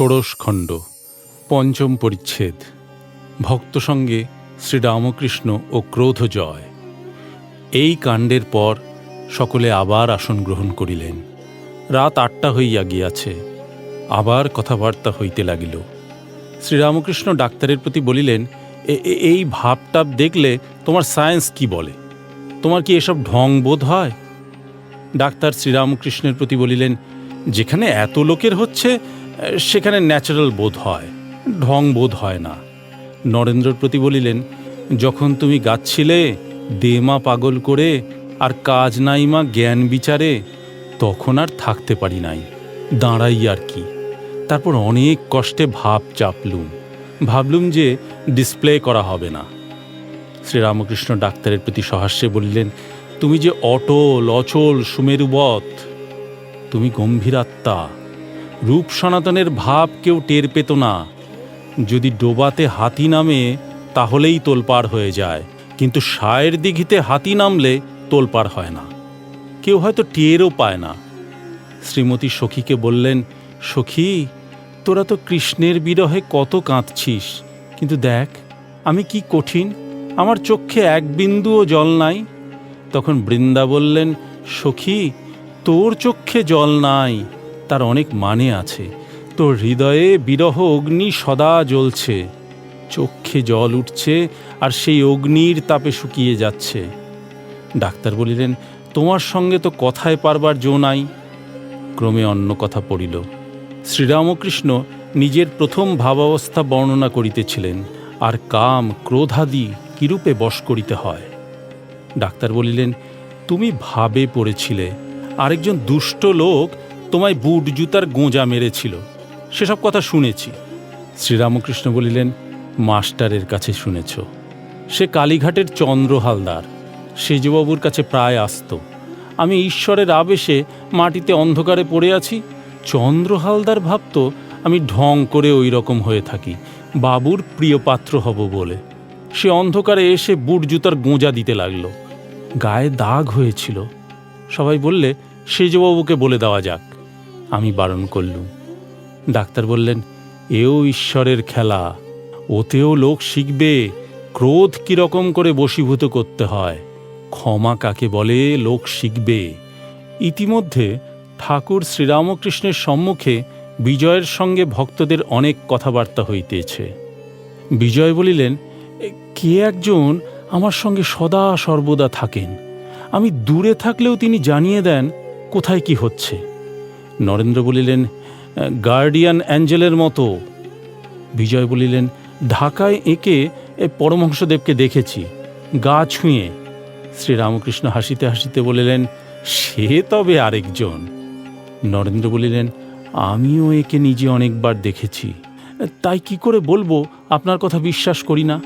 ষোড়শ খণ্ড, পঞ্চম পরিচ্ছেদ, ভক্ত সঙ্গে শ্রীরামকৃষ্ণ ও ক্রোধ জয়। এই কাণ্ডের পর সকলে আবার আসন গ্রহণ করিলেন। রাত আটটা হইয়া গিয়াছে, আবার কথাবার্তা হইতে লাগিল। শ্রীরামকৃষ্ণ ডাক্তারের প্রতি বলিলেন, "এ- এ- এই ভাবটাপ দেখলে তোমার সায়েন্স কি বলে? তোমার কি এসব ঢং বোধ হয়? ডাক্তার শ্রীরামকৃষ্ণের প্রতি বলিলেন, যেখানে এত লোকের হচ্ছে সেখানে ন্যাচারাল বোধ হয়, ঢং বোধ হয় না। নরেন্দ্রর প্রতি বলিলেন, যখন তুমি গাচ্ছিলে, দেমা পাগল করে, আর কাজ নাই মা জ্ঞান বিচারে, তখন আর থাকতে পারি নাই। দাঁড়াই আর কি। তারপর অনেক কষ্টে ভাব চাপলুম। ভাবলুম যে ডিসপ্লে করা হবে না। শ্রীরামকৃষ্ণ ডাক্তারের প্রতি সহাস্যে বললেন, তুমি যে অটল, অচল, সুমেরুবৎ, তুমি গম্ভীরাত্মা রূপ সনাতনের ভাব কেউ টের পেত না। যদি ডোবাতে হাতি নামে, তাহলেই তোলপাড় হয়ে যায়। কিন্তু সায়ের দিঘিতে হাতি নামলে তোলপাড় হয় না। কেউ হয়তো টেরও পায় না। শ্রীমতী সখীকে বললেন, সখী, তোরা তো কৃষ্ণের বিরহে কত কাঁদছিস। কিন্তু দেখ, আমি কি কঠিন। আমার চক্ষে এক বিন্দুও জল নাই। তখন বৃন্দা বললেন, সখী, তোর চক্ষে জল নাই। তার অনেক মানে আছে। তোর হৃদয়ে বিরহ অগ্নি সদা জ্বলছে। চক্ষে জল উঠছে আর সেই অগ্নির তাপে শুকিয়ে যাচ্ছে। ডাক্তার বলিলেন, তোমার সঙ্গে তো কথায় পারবার জো নাই। ক্রমে অন্য কথা পড়িল। শ্রীরামকৃষ্ণ নিজের প্রথম ভাবাবস্থা বর্ণনা করিতেছিলেন, আর কাম ক্রোধাদি কিরূপে বশ করিতে হয়? ডাক্তার বলিলেন, তুমি ভাবে পড়েছিলে। আরেকজন দুষ্ট লোক তোমায় বুট জুতার গোঁজা মেরেছিল। সেসব কথা শুনেছি। শ্রীরামকৃষ্ণ বলিলেন, মাস্টারের কাছে শুনেছ। সে কালীঘাটের চন্দ্র হালদার। সেজবাবুর কাছে প্রায় আসত। আমি ঈশ্বরের আবেশে মাটিতে অন্ধকারে পড়ে আছি। চন্দ্র হালদার ভাবত, আমি ঢং করে ওই রকম হয়ে থাকি। বাবুর প্রিয় পাত্র হব বলে। সে অন্ধকারে এসে বুট জুতার গোঁজা দিতে লাগল। গায়ে দাগ হয়েছিল। সবাই বললে সেজবাবুকে বলে দেওয়া যাক। আমি বারণ করলুম। ডাক্তার বললেন, এও ঈশ্বরের খেলা। ওতেও লোক শিখবে। ক্রোধ কীরকম করে বশীভূত করতে হয়। ক্ষমা কাকে বলে, লোক শিখবে। ইতিমধ্যে ঠাকুর শ্রীরামকৃষ্ণের সম্মুখে বিজয়ের সঙ্গে ভক্তদের অনেক কথাবার্তা হইতেছে। বিজয় বলিলেন কে একজন আমার সঙ্গে সদা সর্বদা থাকেন? আমি দূরে থাকলেও তিনি জানিয়ে দেন কোথায় কি হচ্ছে? নরেন্দ্র বলিলেন, গার্ডিয়ান অ্যাঞ্জেলের মতো। বিজয় বলিলেন, ঢাকায় একে এ পরমহংসদেবকে দেখেছি, গা ছুঁয়ে। শ্রীরামকৃষ্ণ হাসিতে হাসিতে বলিলেন, সে তবে আরেকজন। নরেন্দ্র বলিলেন, আমিও একে নিজে অনেকবার দেখেছি। তাই কি করে বলব, আপনার কথা বিশ্বাস করি না?